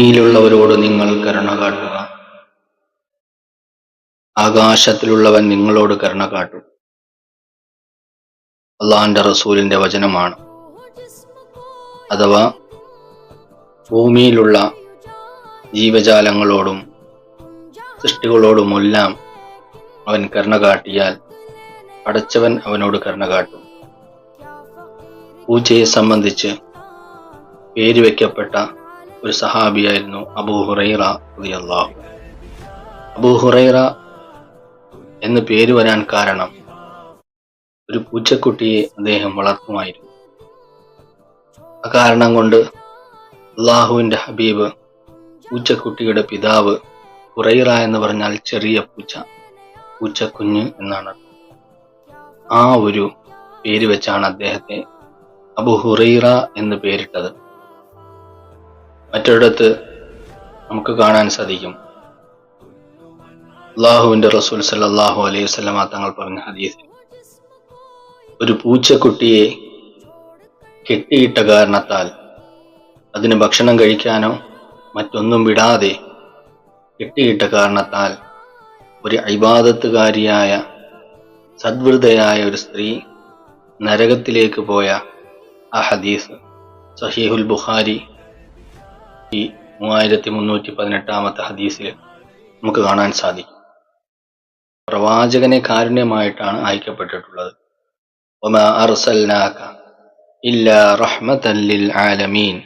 ഭൂമിയിലുള്ളവരോട് നിങ്ങൾ കരുണ കാട്ടുക. ആകാശത്തിലുള്ളവൻ നിങ്ങളോട് കരുണ കാട്ടും. അള്ളാഹാന്റെ റസൂലിന്റെ വചനമാണ്. അഥവാ ഭൂമിയിലുള്ള ജീവജാലങ്ങളോടും സൃഷ്ടികളോടുമെല്ലാം അവൻ കരുണ കാട്ടിയാൽ അടച്ചവൻ അവനോട് കരുണ കാട്ടും. പൂജയെ സംബന്ധിച്ച് പേര് ഒരു സഹാബിയായിരുന്നു അബൂ ഹുറൈറ അള്ളാഹു അബൂ ഹുറൈറ എന്ന് പേര് വരാൻ കാരണം ഒരു പൂച്ചക്കുട്ടിയെ അദ്ദേഹം വളർത്തുമായിരുന്നു. ആ കാരണം കൊണ്ട് അള്ളാഹുവിന്റെ ഹബീബ് പൂച്ചക്കുട്ടിയുടെ പിതാവ് ഹുറൈറ എന്ന് പറഞ്ഞാൽ ചെറിയ പൂച്ച പൂച്ചക്കുഞ്ഞ് എന്നാണ്. ആ ഒരു പേര് വെച്ചാണ് അദ്ദേഹത്തെ അബു ഹുറൈറ എന്ന് പേരിട്ടത്. മറ്റൊരിടത്ത് നമുക്ക് കാണാൻ സാധിക്കും. അള്ളാഹുവിന്റെ റസൂൽ സല്ലാഹു അലൈഹി വസല്ലമ തങ്ങൾ പറഞ്ഞ ഹദീസ്. ഒരു പൂച്ചക്കുട്ടിയെ കെട്ടിയിട്ട കാരണത്താൽ അതിന് ഭക്ഷണം കഴിക്കാനോ മറ്റൊന്നും വിടാതെ കെട്ടിയിട്ട കാരണത്താൽ ഒരു അഭിവാദത്തുകാരിയായ സദ്വൃതയായ ഒരു സ്ത്രീ നരകത്തിലേക്ക് പോയ ആ ഹദീസ്. സഹീഹുൽ ബുഖാരി ഈ മൂവായിരത്തി മുന്നൂറ്റി പതിനെട്ടാമത്തെ ഹദീസിൽ നമുക്ക് കാണാൻ സാധിക്കും. പ്രവാചകനെ കാരുണ്യമായിട്ടാണ് അയക്കപ്പെട്ടിട്ടുള്ളത്. ഒമാ അർസൽനാക ഇല്ല റഹ്മതൻ ലിൽ ആലമീൻ.